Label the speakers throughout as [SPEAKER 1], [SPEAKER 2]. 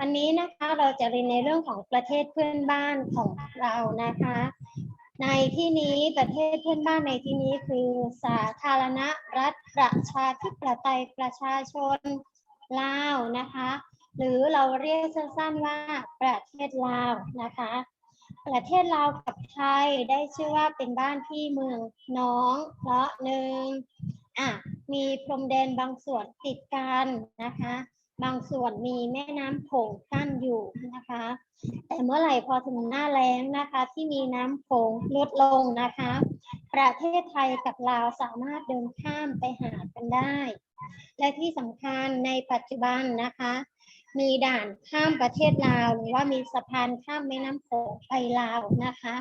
[SPEAKER 1] วันนี้นะคะเราจะเรียนในเรื่องของประเทศเพื่อนบ้านของเรานะคะ ในที่นี้ประเทศเพื่อนบ้านในที่นี้คือสาธารณรัฐประชาธิปไตยประชาชนลาวนะคะ หรือเราเรียกสั้นๆว่าประเทศลาวนะคะ ประเทศลาวกับไทยได้ชื่อว่าเป็นบ้านพี่เมืองน้องเพราะหนึ่งอะมีพรมแดนบางส่วนติดกันนะคะ บางส่วนมีแม่น้ำโขงกั้นอยู่นะคะ แต่เมื่อไหร่พอถึงหน้าแล้งนะคะ ที่มีน้ำโขงลดลงนะคะ ประเทศไทยกับลาวสามารถเดินข้ามไปหากันได้ และที่สำคัญในปัจจุบันนะคะ มีด่านข้ามประเทศลาวหรือว่ามีสะพานข้ามแม่น้ำโขงไปลาวนะคะ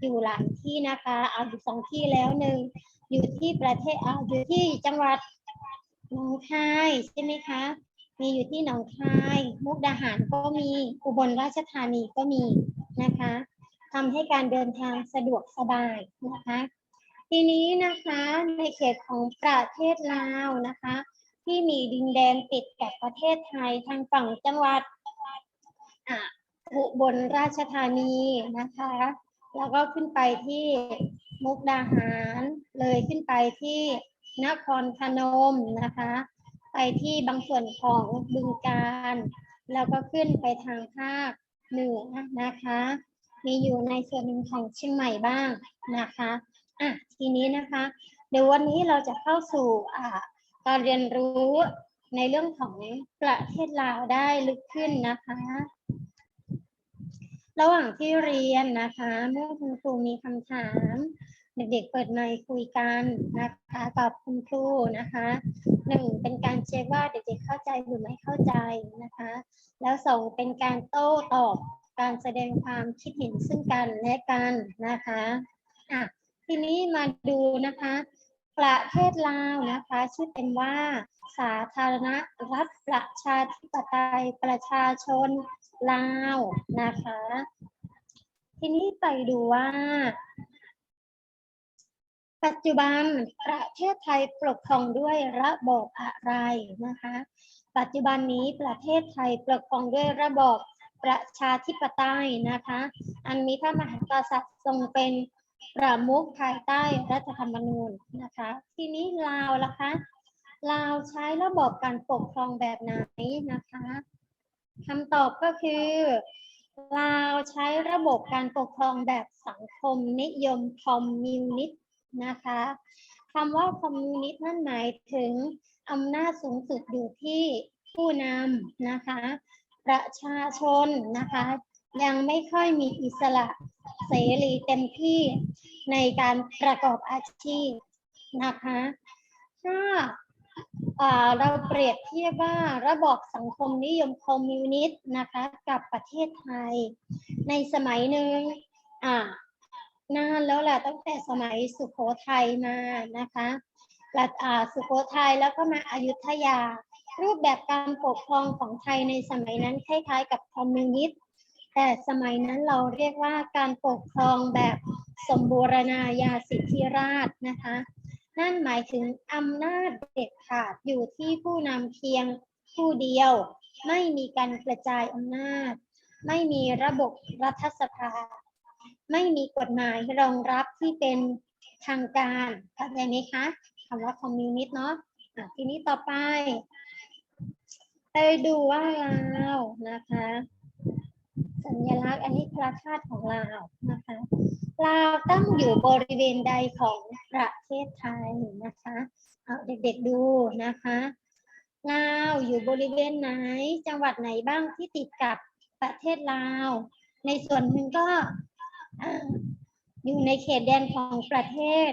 [SPEAKER 1] อยู่หลายที่นะคะเอาอยู่สองที่แล้วหนึ่งอยู่ที่ประเทศเอาอยู่ที่จังหวัดหนองคายใช่ไหมคะ มีอยู่ที่หนองคายมุกดาหารก็มีอุบลราชธานีก็มีนะคะทำให้การเดินทางสะดวกสบายนะคะ ทีนี้นะคะในเขตของประเทศลาวนะคะ ที่มีดินแดนติดกับประเทศไทยทางฝั่งจังหวัดอุบลราชธานีนะคะ แล้วก็ขึ้นไปที่มุกดาหาร เลยขึ้นไปที่นครพนมนะคะ ไปที่บางส่วนของบึงกาฬแล้วก็ขึ้นไปทางภาคเหนือนะคะ มีอยู่ในส่วนหนึ่งของเชียงใหม่บ้างนะคะอะทีนี้นะคะ เดี๋ยววันนี้เราจะเข้าสู่อ่าการเรียนรู้ในเรื่องของประเทศลาวได้ลึกขึ้นนะคะ ระหว่างที่เรียนนะคะ เมื่อคุณครูมีคำถาม เด็กๆเปิดไมค์คุยกันนะคะกับคุณครูนะคะ หนึ่งเป็นการเช็คว่าเด็กๆเข้าใจหรือไม่เข้าใจนะคะ แล้วสองเป็นการโต้ตอบการแสดงความคิดเห็นซึ่งกันและกันนะคะอะทีนี้มาดูนะคะ ประเทศลาวนะคะชื่อเป็นว่า สาธารณรัฐประชาธิปไตยประชาชนลาวนะคะ ทีนี้ไปดูว่า ปัจจุบันประเทศไทยปกครองด้วยระบอบอะไรนะคะ ปัจจุบันนี้ประเทศไทยปกครองด้วยระบอบประชาธิปไตยนะคะ อันมีพระมหากษัตริย์ทรงเป็นประมุขภายใต้รัฐธรรมนูญนะคะ ทีนี้ลาวล่ะคะ ลาวใช้ระบบการปกครองแบบไหนนะคะคำตอบก็คือลาวใช้ระบบการปกครองแบบสังคมนิยมคอมมิวนิสต์ นะคะคำว่าคอมมิวนิสต์นั่นหมายถึงอำนาจสูงสุดอยู่ที่ผู้นำนะคะ ประชาชนนะคะ ยังไม่ค่อยมีอิสระเสรีเต็มที่ในการประกอบอาชีพนะคะถ้าเราเปรียบเทียบว่าระบอบสังคมนิยมคอมมิวนิสต์นะคะ กับประเทศไทย ในสมัยหนึ่งอ่า นานแล้วแหละตั้งแต่สมัยสุโขทัยมานะคะและอ่าสุโขทัยแล้วก็มาอายุทยา รูปแบบการปกครองของไทยในสมัยนั้นคล้ายๆ กับคอมมิวนิสต์แต่สมัยนั้นเราเรียกว่าการปกครองแบบสมบูรณาญาสิทธิราชนะคะ นั่นหมายถึงอำนาจเด็ดขาดอยู่ที่ผู้นำเพียงผู้เดียว ไม่มีการกระจายอำนาจ ไม่มีระบบรัฐสภา ไม่มีกฎหมายรองรับที่เป็นทางการเข้าใจไหมคะคำว่าคอมมิวนิสต์เนาะะทีนี้ต่อไป ไปดูว่าลาวนะคะ สัญลักษณ์อันนี้พระธาตุของลาวนะคะลาวตั้งอยู่บริเวณใดของประเทศไทยนะคะเอาเด็กๆดูนะคะลาวอยู่บริเวณไหน จังหวัดไหนบ้างที่ติดกับประเทศลาว ในส่วนหนึ่งก็ อยู่ในเขตแดนของประเทศ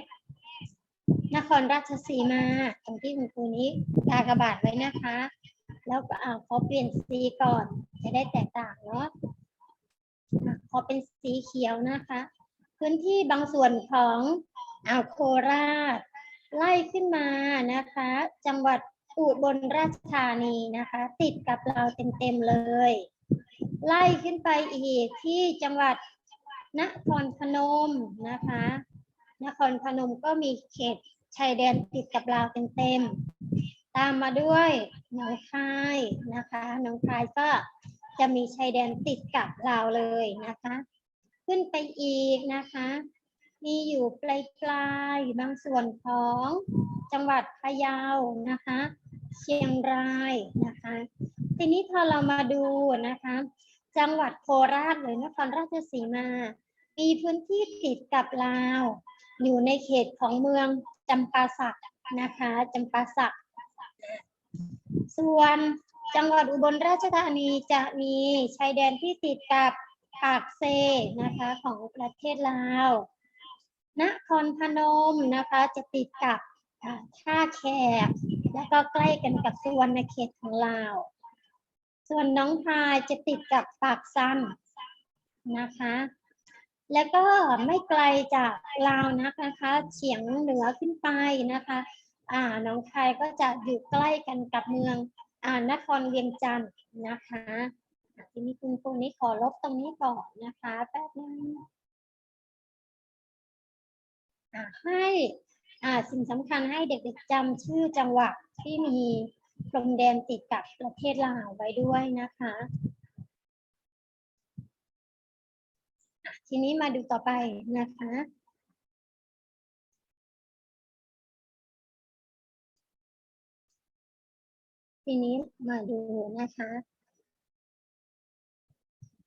[SPEAKER 1] นครราชสีมา ตรงที่คุณครูนี้กากบาทไว้นะคะ แล้วก็อ่าขอเปลี่ยนสีก่อน จะได้แตกต่างเนาะอะขอเป็นสีเขียวนะคะ พื้นที่บางส่วนของอ่าวโคราช ไล่ขึ้นมานะคะ จังหวัดอุบลราชธานีนะคะ ติดกับเราเต็มๆเลย ไล่ขึ้นไปอีกที่จังหวัด นครพนมนะคะ นครพนมก็มีเขตชายแดนติดกับเราวเต็มๆตามมาด้วยหนองคายนะคะหนองคายก็จะมีชายแดนติดกับลาวเลยนะคะ ขึ้นไปอีกนะคะ มีอยู่ปลายปลายๆบางส่วนของจังหวัดพะเยานะคะ เชียงรายนะคะ ทีนี้พอเรามาดูนะคะ จังหวัดโคราชหรือนครราชสีมา มีพื้นที่ติดกับลาว อยู่ในเขตของเมืองจำปาสักนะคะจำปาสัก ส่วนจังหวัดอุบลราชธานีจะมีชายแดนที่ติดกับปากเซนะคะของประเทศลาว นครพนมนะคะจะติดกับท่าแขก แล้วก็ใกล้กันกับสุวรรณเขตของลาว ส่วนน้องคายจะติดกับปากซันนะคะ แล้วก็ไม่ไกลจากลาวนะคะเฉียงเหนือขึ้นไปนะคะอ่าน้องคายก็จะอยู่ใกล้กันกับเมืองอ่านครเวียงจันทร์นะคะทีนี้คุณครูนี้ขอลบตรงนี้ก่อนนะคะแป๊บนึงอะให้อ่าสิ่งสำคัญให้เด็กๆจำชื่อจังหวัดที่มีพรมแดนติดกับประเทศลาวไว้ด้วยนะคะ ทีนี้มาดูต่อไปนะคะ ทีนี้มาดูนะคะ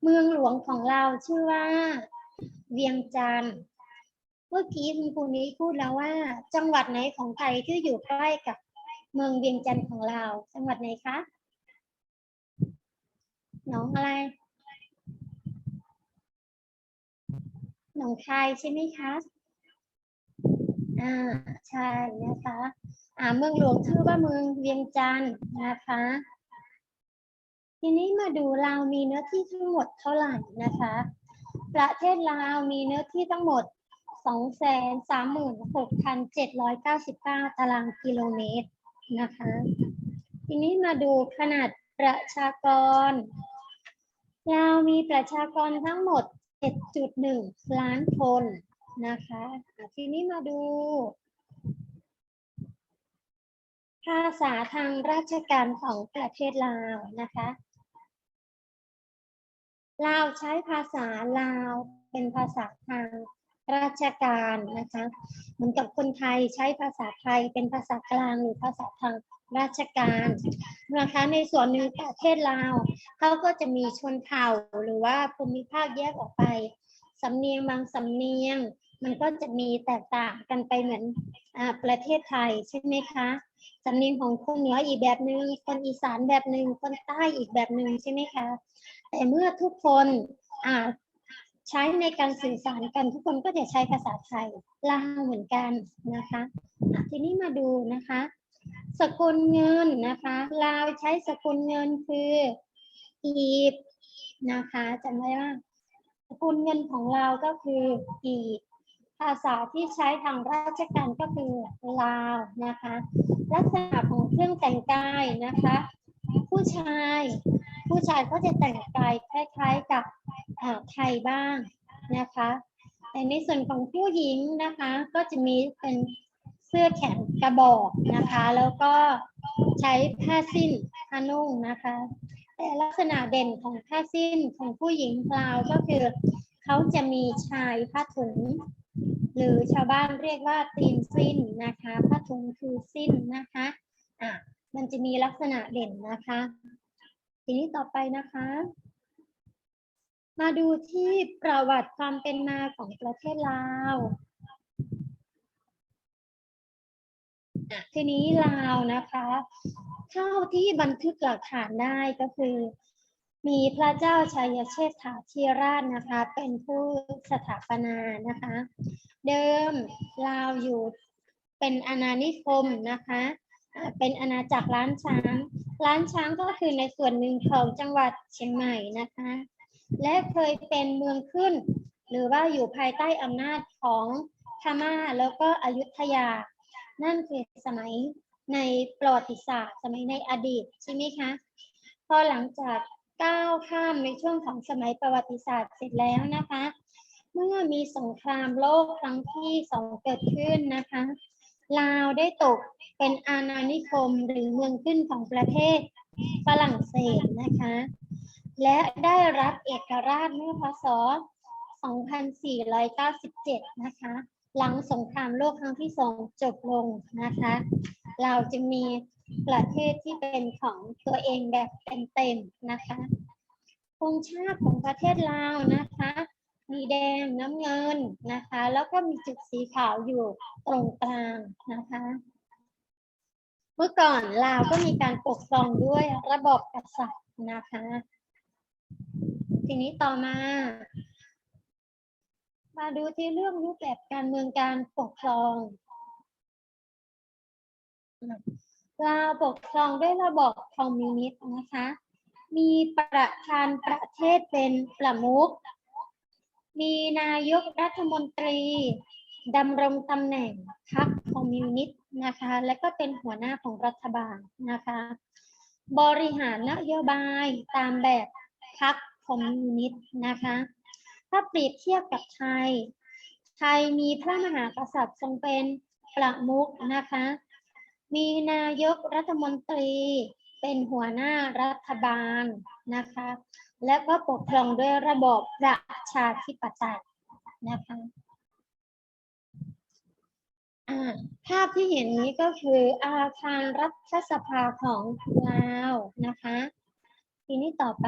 [SPEAKER 1] เมืองหลวงของเราชื่อว่า เวียงจันทร์เมื่อกี้คุณครูนี้พูดแล้วว่า จังหวัดไหนของไทยที่อยู่ใกล้กับเมืองเวียงจันทร์ของเรา จังหวัดไหนคะหนองอะไร หนองคายใช่ไหมคะอ่าใช่นะคะอ่าเมืองหลวงชื่อว่าเมืองเวียงจันทร์นะคะ ทีนี้มาดูลาวมีเนื้อที่ทั้งหมดเท่าไหร่นะคะ ประเทศลาวมีเนื้อที่ทั้งหมด 236,799 ตารางกิโลเมตรนะคะ ทีนี้มาดูขนาดประชากร ลาวมีประชากรทั้งหมด 7.1 ล้านคนนะคะอะทีนี้มาดู ภาษาทางราชการของประเทศลาวนะคะลาวใช้ภาษาลาวเป็นภาษาทาง ราชการนะคะเหมือนกับคนไทยใช้ภาษาไทยเป็นภาษากลางหรือภาษาทางราชการนะคะในส่วนหนึ่งประเทศลาวเขาก็จะมีชนเผ่าหรือว่าภูมิภาคแยกออกไป สำเนียงบางสำเนียง มันก็จะมีแตกต่างกันไปเหมือนอ่าประเทศไทยใช่ไหมคะสำเนียงของคนเหนืออีกแบบหนึ่งคนอีสานแบบหนึ่งคนใต้อีกแบบหนึ่งใช่ไหมคะแต่เมื่อทุกคนอ่า ใช้ในการสื่อสารกันทุกคนก็จะใช้ภาษาไทยลาวเหมือนกันนะคะทีนี้มาดูนะคะ สกุลเงินนะคะลาวใช้สกุลเงินคือกีบนะคะจำได้ว่าสกุลเงินของเราก็คือกีบภาษาที่ใช้ทางราชการก็คือลาวนะคะ ลักษณะของเครื่องแต่งกายนะคะ ผู้ชาย ผู้ชายก็จะแต่งกายคล้ายๆกับ ไทยบ้างนะคะแต่ในส่วนของผู้หญิงนะคะก็จะมีเป็นเสื้อแขนกระบอกนะคะ แล้วก็ใช้ผ้าสิ้นผ้านุ่งนะคะ แต่ลักษณะเด่นของผ้าสิ้นของผู้หญิงลาวก็คือเขาจะมีชายผ้าถุง หรือชาวบ้านเรียกว่าตีนสิ้นนะคะผ้าถุงคือสิ้นนะคะอะมันจะมีลักษณะเด่นนะคะ ทีนี้ต่อไปนะคะ มาดูที่ประวัติความเป็นมาของประเทศลาวทีนี้ลาวนะคะเท่าที่บันทึกหลักฐานได้ก็คือ มีพระเจ้าชัยเชษฐาธิราชนะคะ เป็นผู้สถาปนานะคะ เดิมลาวอยู่เป็นอาณานิคมนะคะ เป็นอาณาจักรล้านช้าง ล้านช้างก็คือในส่วนหนึ่งของจังหวัดเชียงใหม่นะคะ และเคยเป็นเมืองขึ้น หรือว่าอยู่ภายใต้อำนาจของพม่าแล้วก็อยุธยา นั่นคือสมัยในประวัติศาสตร์ สมัยในอดีตใช่ไหมคะ พอหลังจากก้าวข้ามในช่วงของสมัยประวัติศาสตร์เสร็จแล้วนะคะ เมื่อมีสงครามโลกครั้งที่สองเกิดขึ้นนะคะ ลาวได้ตกเป็นอาณานิคมหรือเมืองขึ้นของประเทศฝรั่งเศสนะคะ และได้รับเอกราชเมื่อพศ 2497 นะคะ หลังสงครามโลกครั้งที่สองจบลงนะคะ เราจะมีประเทศที่เป็นของตัวเองแบบเต็มๆนะคะธงชาติของประเทศลาวนะคะ มีแดงน้ำเงินนะคะ แล้วก็มีจุดสีขาวอยู่ตรงกลางนะคะ เมื่อก่อนลาวก็มีการปกครองด้วยระบอบกษัตริย์นะคะ ทีนี้ต่อมา มาดูที่เรื่องรูปแบบการเมืองการปกครองลาปกครองด้วยระบอบคอมมิวนิสต์นะคะ มีประธานประเทศเป็นประมุข มีนายกรัฐมนตรีดำรงตำแหน่งพรรคคอมมิวนิสต์นะคะ และก็เป็นหัวหน้าของรัฐบาลนะคะ บริหารนโยบายตามแบบพรรค คอมมิวนิสต์นะคะ ถ้าเปรียบเทียบกับไทย ไทยมีพระมหากษัตริย์ทรงเป็นประมุขนะคะ มีนายกรัฐมนตรีเป็นหัวหน้ารัฐบาลนะคะ และก็ปกครองด้วยระบอบประชาธิปไตยนะคะภาพที่เห็นนี้ก็คืออาคารรัฐสภาของลาวนะคะ ทีนี้ต่อไป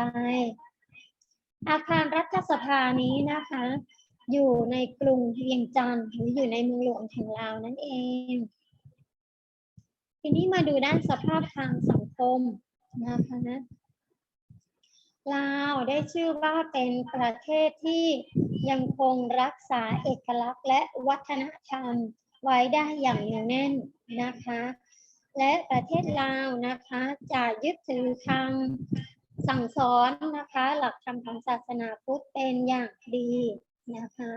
[SPEAKER 1] อาคารรัฐสภานี้นะคะ อยู่ในกรุงเวียงจันทร์หรืออยู่ในเมืองหลวงของลาวนั่นเอง ทีนี้มาดูด้านสภาพทางสังคมนะคะลาวได้ชื่อว่าเป็นประเทศที่ยังคงรักษาเอกลักษณ์และวัฒนธรรมไว้ได้อย่างเหนียวแน่นนะคะ และประเทศลาวนะคะจะยึดถือคำ สั่งสอนนะคะ หลักธรรมของศาสนาพุทธเป็นอย่างดีนะคะ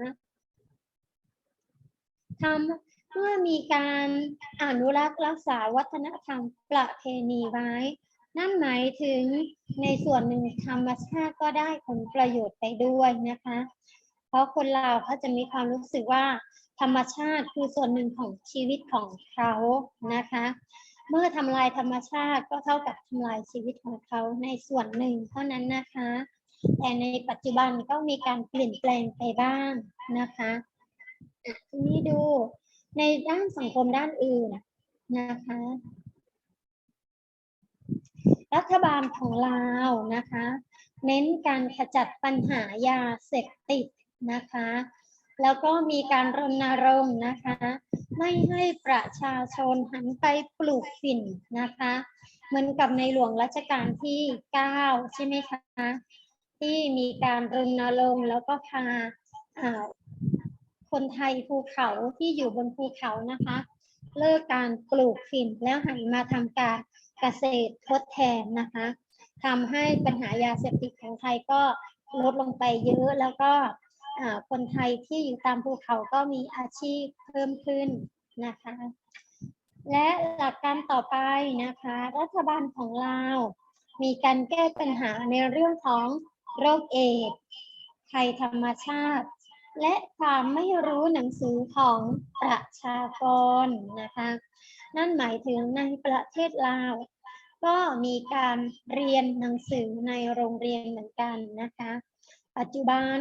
[SPEAKER 1] ทำเมื่อมีการอนุรักษ์รักษาวัฒนธรรมประเพณีไว้ นั่นหมายถึงในส่วนหนึ่งธรรมชาติก็ได้ผลประโยชน์ไปด้วยนะคะ เพราะคนเราเขาจะมีความรู้สึกว่าธรรมชาติคือส่วนหนึ่งของชีวิตของเขานะคะ เมื่อทำลายธรรมชาติก็เท่ากับทำลายชีวิตของเขาในส่วนหนึ่งเท่านั้นนะคะ แต่ในปัจจุบันก็มีการเปลี่ยนแปลงไปบ้างนะคะทีนี้ดูในด้านสังคมด้านอื่นนะคะ รัฐบาลของลาวนะคะ เน้นการขจัดปัญหายาเสพติดนะคะ แล้วก็มีการรณรงค์นะคะ ไม่ให้ประชาชนหันไปปลูกฝิ่นนะคะ เหมือนกับในหลวงรัชกาลที่ 9 ใช่ไหมคะ ที่มีการรณรงค์แล้วก็พาคนไทยภูเขาที่อยู่บนภูเขานะคะ เลิกการปลูกฝิ่นแล้วหันมาทำการเกษตรทดแทนนะคะทำให้ปัญหายาเสพติดของไทยก็ลดลงไปเยอะแล้วก็ คนไทยที่อยู่ตามภูเขาก็มีอาชีพเพิ่มขึ้นนะคะ และหลักการต่อไปนะคะ รัฐบาลของลาวมีการแก้ปัญหาในเรื่องของโรคเอดส์ภัยธรรมชาติ และความไม่รู้หนังสือของประชากรนะคะ นั่นหมายถึงในประเทศลาว ก็มีการเรียนหนังสือในโรงเรียนเหมือนกันนะคะ ปัจจุบัน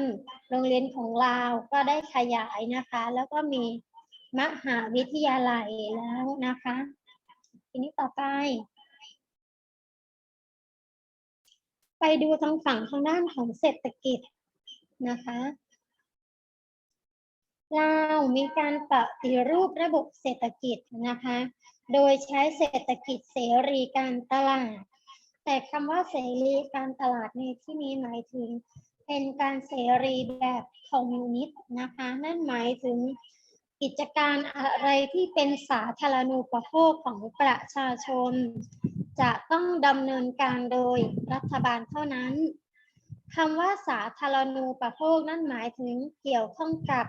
[SPEAKER 1] โรงเรียนของลาก็ได้ขยายนะคะ แล้วก็มีมหาวิทยาลัยแล้วนะคะ ทีนี้ต่อไป ไปดูทางฝั่งทางด้านของเศรษฐกิจนะคะเรามีการปฏิรูประบบเศรษฐกิจนะคะ โดยใช้เศรษฐกิจเสรีการตลาด แต่คำว่าเสรีการตลาดในที่นี้หมายถึง เป็นการเสรีแบบคอมมิวนิสต์นะคะ นั่นหมายถึงกิจการอะไรที่เป็นสาธารณูปโภคของประชาชน จะต้องดำเนินการโดยรัฐบาลเท่านั้นคำว่าสาธารณูปโภคนั่นหมายถึงเกี่ยวข้องกับ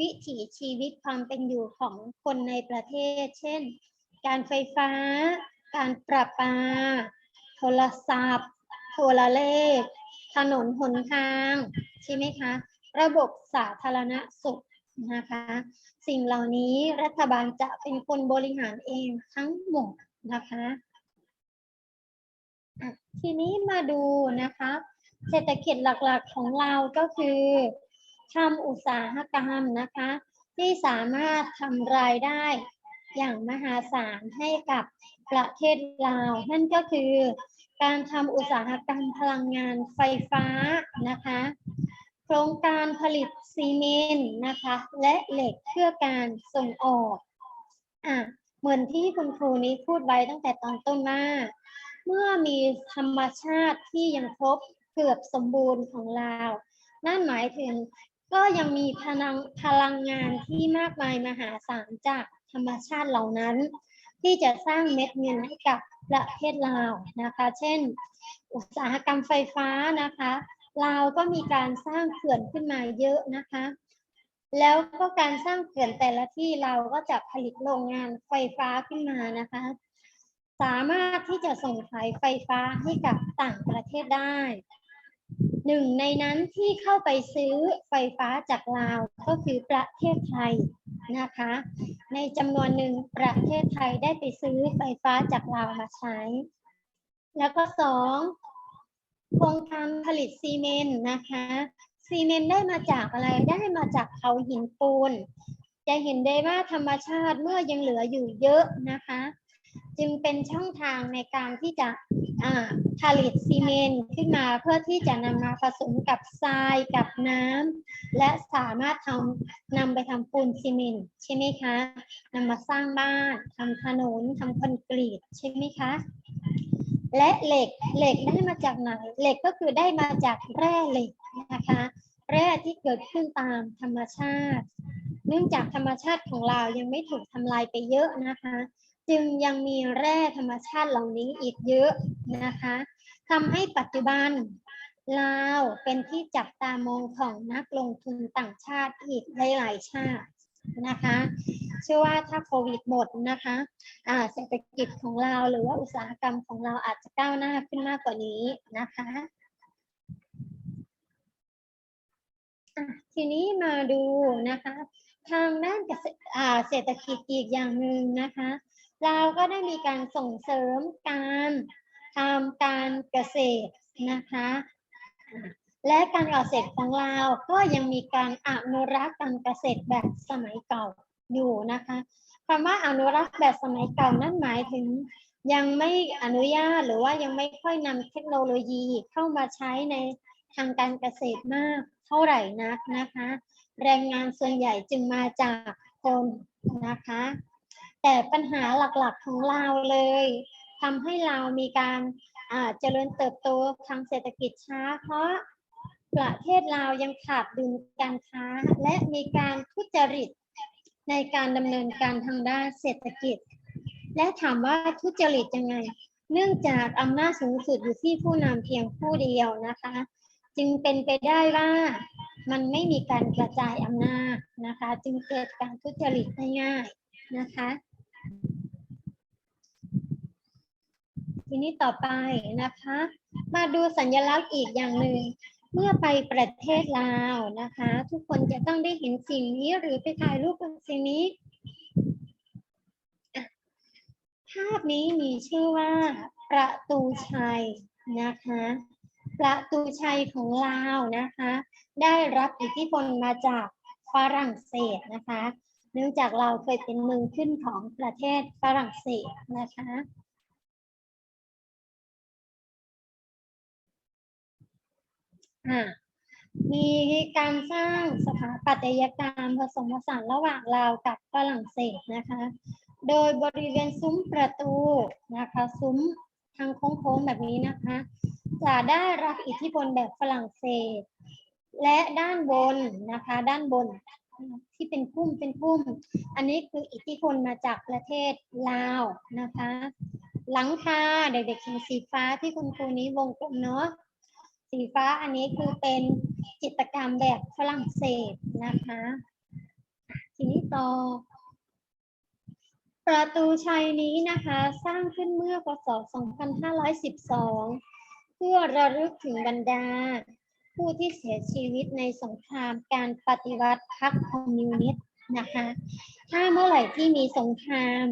[SPEAKER 1] วิถีชีวิตความเป็นอยู่ของคนในประเทศ เช่น การไฟฟ้า การประปา โทรศัพท์ โทรเลข ถนนหนทางใช่ไหมคะ ระบบสาธารณสุขนะคะ สิ่งเหล่านี้รัฐบาลจะเป็นคนบริหารเองทั้งหมดนะคะทีนี้มาดูนะคะ เศรษฐกิจหลักๆของเราก็คือทำอุตสาหกรรมนะคะ ที่สามารถทำรายได้อย่างมหาศาลให้กับประเทศลาว นั่นก็คือ การทำอุตสาหกรรมพลังงานไฟฟ้านะคะ โครงการผลิตซีเมนต์นะคะ และเหล็กเพื่อการส่งออกอะเหมือนที่คุณครูนี้พูดไว้ตั้งแต่ตอนต้นว่าเมื่อมีธรรมชาติที่ยังครบเกือบสมบูรณ์ของเรา นั่นหมายถึงก็ยังมีพลังพลังงานที่มากมายมหาศาลจากธรรมชาติเหล่านั้น ที่จะสร้างเม็ดเงินให้กับประเทศลาวนะคะ เช่น อุตสาหกรรมไฟฟ้านะคะลาวก็มีการสร้างเขื่อนขึ้นมาเยอะนะคะ แล้วก็การสร้างเขื่อนแต่ละที่เราก็จะผลิตโรงงานไฟฟ้าขึ้นมานะคะ สามารถที่จะส่งขายไฟฟ้าให้กับต่างประเทศได้หนึ่งในนั้นที่เข้าไปซื้อไฟฟ้าจากลาวก็คือประเทศไทย นะคะ ในจำนวนหนึ่งประเทศไทยได้ไปซื้อไฟฟ้าจากลาวมาใช้ แล้วก็สองโครงการผลิตซีเมนต์นะคะซีเมนต์ได้มาจากอะไรได้มาจากเขาหินปูน จะเห็นได้ว่าธรรมชาติเมื่อยังเหลืออยู่เยอะนะคะ จึงเป็นช่องทางในการที่จะผลิตซีเมนต์ขึ้นมาเพื่อที่จะนำมาผสมกับทรายกับน้ำและสามารถทำนำไปทำปูนซีเมนต์ใช่ไหมคะนำมาสร้างบ้านทำถนนทำคอนกรีตใช่ไหมคะและเหล็กเหล็กได้มาจากไหนเหล็กก็คือได้มาจากแร่เหล็กนะคะแร่ที่เกิดขึ้นตามธรรมชาติ เนื่องจากธรรมชาติของเรายังไม่ถูกทำลายไปเยอะนะคะ จึงยังมีแร่ธรรมชาติเหล่านี้อีกเยอะนะคะทำให้ปัจจุบันลาวเป็นที่จับตามองของนักลงทุนต่างชาติอีกหลายๆชาตินะคะเชื่อว่าถ้าโควิดหมดนะคะเศรษฐกิจของเราหรือว่าอุตสาหกรรมของเราอาจจะก้าวหน้าขึ้นมากกว่านี้นะคะะทีนี้มาดูนะคะ ทางด้านเศรษฐกิจอีกอย่างหนึ่งนะคะ เราก็ได้มีการส่งเสริมการทำการเกษตรนะคะ และการเกษตรของเราก็ยังมีการอนุรักษ์การเกษตรแบบสมัยเก่าอยู่นะคะคำว่าอนุรักษ์แบบสมัยเก่านั่นหมายถึงยังไม่อนุญาตหรือว่ายังไม่ค่อยนำเทคโนโลยีเข้ามาใช้ในทางการเกษตรมากเท่าไหร่นักนะคะ แรงงานส่วนใหญ่จึงมาจากคนนะคะ แต่ปัญหาหลักๆของเราเลยทำให้เรามีการเจริญเติบโตทางเศรษฐกิจช้า เพราะประเทศเรายังขาดดุลการค้า และมีการทุจริตในการดำเนินการทางด้านเศรษฐกิจ และถามว่าทุจริตยังไง เนื่องจากอำนาจสูงสุดอยู่ที่ผู้นำเพียงผู้เดียวนะคะ จึงเป็นไปได้ว่ามันไม่มีการกระจายอำนาจนะคะ จึงเกิดการทุจริตได้ง่ายนะคะ ทีนี้ต่อไปนะคะ มาดูสัญลักษณ์อีกอย่างหนึ่งเมื่อไปประเทศลาวนะคะ ทุกคนจะต้องได้เห็นสิ่งนี้หรือไปถ่ายรูปกับสิ่งนี้ภาพนี้มีชื่อว่า ประตูชัยนะคะ ประตูชัยของลาวนะคะ ได้รับอิทธิพลมาจากฝรั่งเศสนะคะ เนื่องจากเราเคยเป็นเมืองขึ้นของประเทศฝรั่งเศสนะคะ อ่ามีการสร้างสถาปัตยกรรมผสมผสานระหว่างลาวกับฝรั่งเศสนะคะ โดยบริเวณซุ้มประตูนะคะ ซุ้มทางโค้งๆแบบนี้นะคะ จะได้รับอิทธิพลแบบฝรั่งเศส และด้านบนนะคะ ด้านบนที่เป็นพุ่มเป็นพุ่ม อันนี้คืออิทธิพลมาจากประเทศลาวนะคะ หลังคาเด็กๆเห็นสีฟ้าที่คุณครูนี้วงกลมเนาะ สีฟ้าอันนี้คือเป็นจิตรกรรมแบบฝรั่งเศสนะคะ ทีนี้ต่อ ประตูชัยนี้นะคะ สร้างขึ้นเมื่อพศ 2512 เพื่อระลึกถึงบรรดา ผู้ที่เสียชีวิตในสงครามการปฏิวัติพรรคคอมมิวนิสต์ นะคะ ถ้าเมื่อไหร่ที่มีสงคราม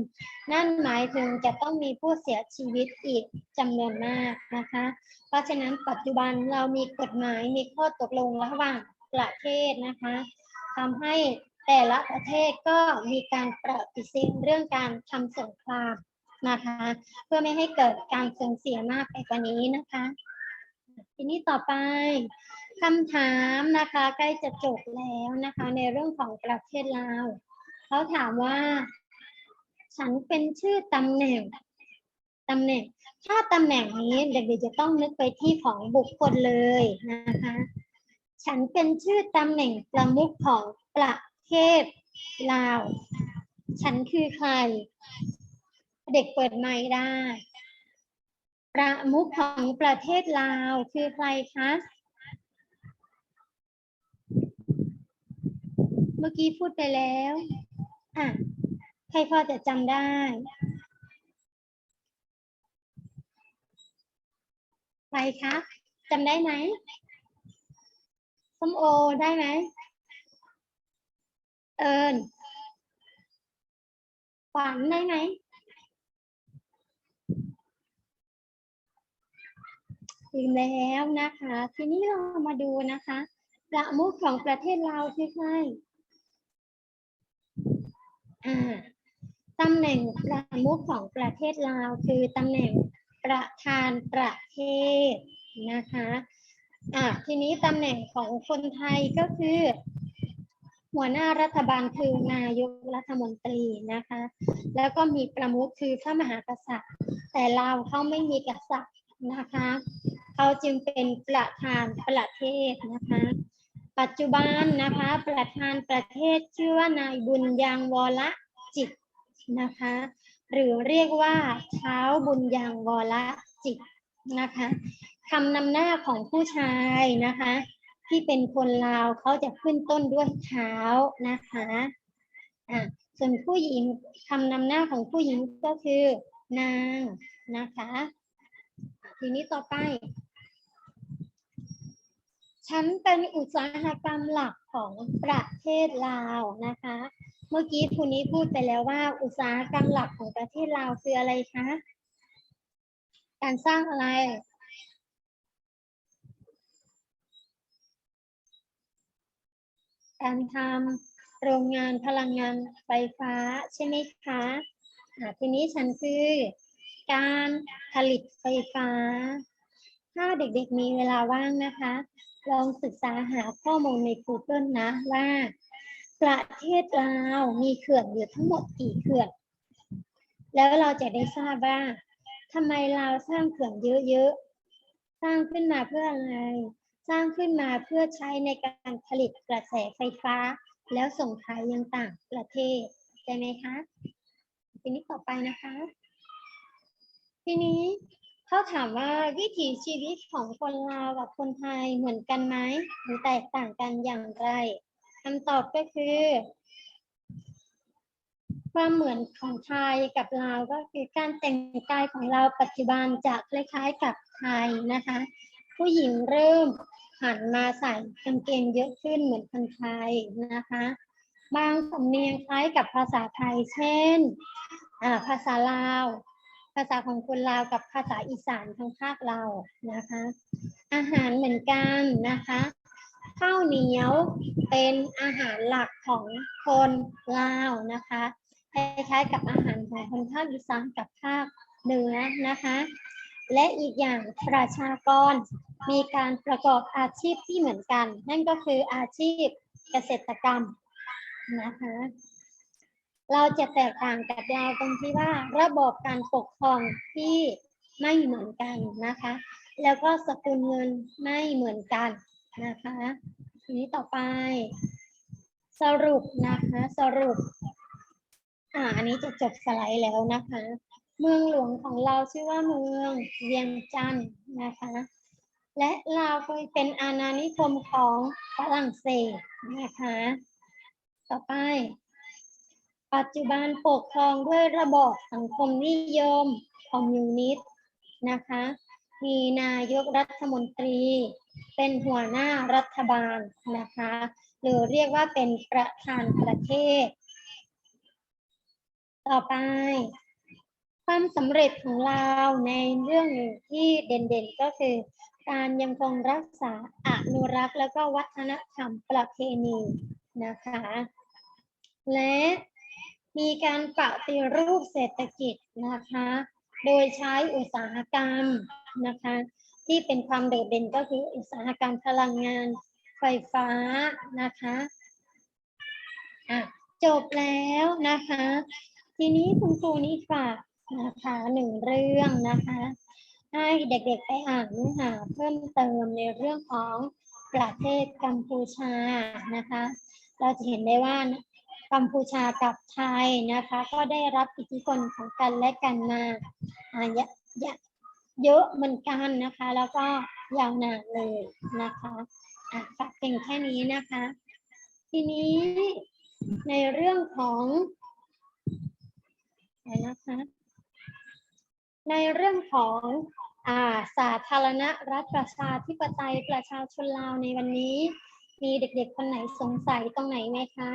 [SPEAKER 1] นั่นหมายถึงจะต้องมีผู้เสียชีวิตอีกจำนวนมากนะคะ เพราะฉะนั้นปัจจุบันเรามีกฎหมายมีข้อตกลงระหว่างประเทศนะคะทำให้แต่ละประเทศก็มีการปฏิเสธเรื่องการทำสงครามนะคะ เพื่อไม่ให้เกิดการสูญเสียมากไปกว่านี้นะคะ ทีนี้ต่อไป คำถามนะคะ ใกล้จะจบแล้วนะคะ ในเรื่องของประเทศลาวเขาถามว่า ฉันเป็นชื่อตำแหน่งตำแหน่ง ถ้าตำแหน่งนี้เด็กๆจะต้องนึกไปที่ของบุคคลเลยนะคะ ฉันเป็นชื่อตำแหน่งประมุขของประเทศลาว ฉันคือใคร เด็กเปิดไมค์ได้ ประมุขของประเทศลาวคือใครคะ เมื่อกี้พูดไปแล้ว อะ ใครพอจะจำได้ ใครคะจำได้ไหมส้มโอได้ไหม เอิญขวัญได้ไหมถึงแล้วนะคะ ทีนี้เรามาดูนะคะประมุขของประเทศลาใครอ่า ตำแหน่งประมุขของประเทศลาว คือตำแหน่งประธานประเทศนะคะอ่าทีนี้ตำแหน่งของคนไทยก็คือ หัวหน้ารัฐบาลคือนายกรัฐมนตรีนะคะ แล้วก็มีประมุขคือพระมหากษัตริย์ แต่ลาวเขาไม่มีกษัตริย์นะคะเขาจึงเป็นประธานประเทศนะคะ ปัจจุบันนะคะประธานประเทศชื่อว่านายบุญยังวรจิตนะคะ หรือเรียกว่าเท้าบุญยังวรจิตนะคะคำนำหน้าของผู้ชายนะคะ ที่เป็นคนลาวเขาจะขึ้นต้นด้วยเท้านะคะอะส่วนผู้หญิงคำนำหน้าของผู้หญิงก็คือนางนะคะ ทีนี้ต่อไป ฉันเป็นอุตสาหกรรมหลักของประเทศลาวนะคะ เมื่อกี้คุณนี้พูดไปแล้วว่า อุตสาหกรรมหลักของประเทศลาวคืออะไรคะ การสร้างอะไร การทำโรงงานพลังงานไฟฟ้าใช่ไหมคะทีนี้ฉันคือการผลิตไฟฟ้า ถ้าเด็กๆมีเวลาว่างนะคะ ลองศึกษาหาข้อมูลใน Google นะว่า ประเทศลาวมีเขื่อนอยู่ทั้งหมดกี่เขื่อน แล้วเราจะได้ทราบว่าทำไมลาวสร้างเขื่อนเยอะๆ สร้างขึ้นมาเพื่ออะไร สร้างขึ้นมาเพื่อใช้ในการผลิตกระแสไฟฟ้า แล้วส่งขายยังต่างประเทศใช่ไหมคะทีนี้ต่อไปนะคะ ทีนี้ เขาถามว่าวิถีชีวิตของคนลาวกับคนไทยเหมือนกันไหมหรือแตกต่างกันอย่างไรคำตอบก็คือ ความเหมือนของไทยกับลาวก็คือการแต่งกายของเราปัจจุบันจะคล้ายๆกับไทยนะคะ ผู้หญิงเริ่มหันมาใส่กางเกงเยอะขึ้นเหมือนคนไทยนะคะ บางสำเนียงคล้ายกับภาษาไทยเช่นอ่าภาษาลาว ภาษาของคนลาวกับภาษาอีสานทางภาคเรานะคะ อาหารเหมือนกันนะคะข้าวเหนียวเป็นอาหารหลักของคนลาวนะคะคล้ายๆกับอาหารของคนภาคอีสานกับภาคเหนือนะคะ และอีกอย่างประชากรมีการประกอบอาชีพที่เหมือนกัน นั่นก็คืออาชีพเกษตรกรรมนะคะ เราจะแตกต่างกับเราตรงที่ว่าระบบการปกครองที่ไม่เหมือนกันนะคะ แล้วก็สกุลเงินไม่เหมือนกันนะคะทีนี้ต่อไป สรุปนะคะสรุปอ่าอันนี้จะจบสไลด์แล้วนะคะ เมืองหลวงของเราชื่อว่าเมืองเวียงจันทร์นะคะ และลาวเคยเป็นอาณานิคมของฝรั่งเศสนะคะ ต่อไป ปัจจุบันปกครองด้วยระบอบสังคมนิยมคอมมิวนิสต์นะคะ มีนายกรัฐมนตรี เป็นหัวหน้ารัฐบาลนะคะ หรือเรียกว่าเป็นประธานประเทศ ต่อไป ความสำเร็จของเราในเรื่องหนึ่งที่เด่นๆก็คือ การยังคงรักษาอนุรักษ์ แล้วก็วัฒนธรรมประเพณีนะคะ และ มีการปฏิรูปเศรษฐกิจนะคะ โดยใช้อุตสาหกรรมนะคะ ที่เป็นความโดดเด่นก็คืออุตสาหกรรมพลังงานไฟฟ้านะคะอะจบแล้วนะคะ ทีนี้คุณครูนี่ฝากนะคะหนึ่งเรื่องนะคะ ให้เด็กๆไปอ่านเนื้อหาเพิ่มเติมในเรื่องของประเทศกัมพูชานะคะ เราจะเห็นได้ว่า กัมพูชากับไทยนะคะ ก็ได้รับอิทธิพลของกันและกันมาเยอะเยอะเยอะเหมือนกันนะคะ แล้วก็ยาวนานเลยนะคะอะฝากเพียงแค่นี้นะคะ ทีนี้ในเรื่องของอะไรนะคะในเรื่องของอ่าสาธารณรัฐประชาธิปไตยประชาชนลาวในวันนี้ มีเด็กๆคนไหนสงสัยตรงไหนไหมคะ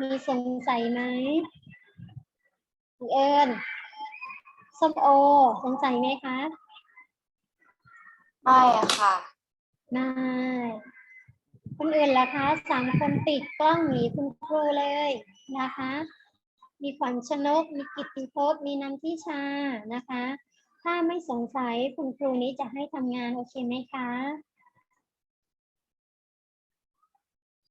[SPEAKER 1] มีสงสัยไหมคุณเอิญส้มโอ สงสัยไหมคะ
[SPEAKER 2] ไม่อะค่ะ
[SPEAKER 1] ไม่คนอื่นล่ะคะสามคนติดกล้องหนีคุณครูเลยนะคะ มีขวัญชนก มีกิตติภพมีนันทิชานะคะ ถ้าไม่สงสัยคุณครูนี้จะให้ทำงานโอเคไหมคะ